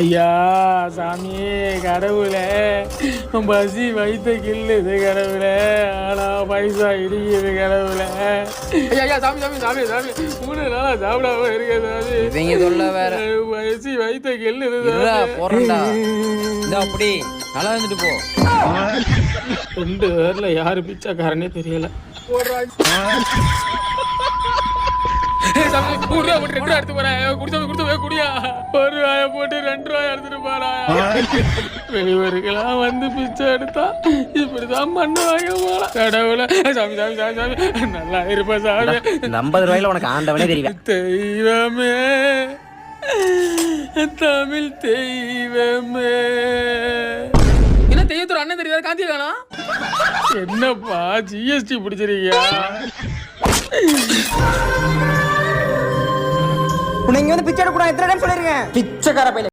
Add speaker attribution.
Speaker 1: ஐயா சாமி கடவுளே. பசி வைத்த கில்லுது கடவுளே. ஆனா பைசா இடிக்குது கடவுளே. ஐயா ஐயா சாமி சாமி சாமி சாமி. மூணு நாளா சாப்பிடாம இருக்க சாமி.
Speaker 2: இவங்க சொல்ல வேற.
Speaker 1: பசி வைத்த கில்லுது.
Speaker 2: போறேன்டா. இந்த அப்படி. நல்லா வந்துட்டு போ.
Speaker 1: ரெண்டு பேர்ல யாரு பிச்சைக்காரனே தெரியல. ரூபா போட்டு ரெண்டு எடுத்து போறேன் குடிச்சவங்க குடிச்சவங்க குடியா. ஒரு போட்டு வெளியூருக்கெல்லாம் வந்து பிச்சை எடுத்தா இப்படிதான் பண்ணுவாங்க போல. கடவுளை. சாமி சாமி சாமி சாமி. நல்லா இருப்ப சாமி.
Speaker 3: ஐம்பது ரூபாயில உனக்கு ஆண்டவனே தெரியல
Speaker 1: தெய்வமே. தமிழ் தெய்வமே. என்ன தெய்வத்தோட அண்ணன் தெரியாத காந்தி காணா என்னப்பா ஜிஎஸ்டி பிடிச்சிருக்கியா?
Speaker 3: உன்னை இங்க வந்து பிச்சை எடுக்கூடாது எத்தனை டைம் சொல்லிருக்கேன் பிச்சைக்கார பையல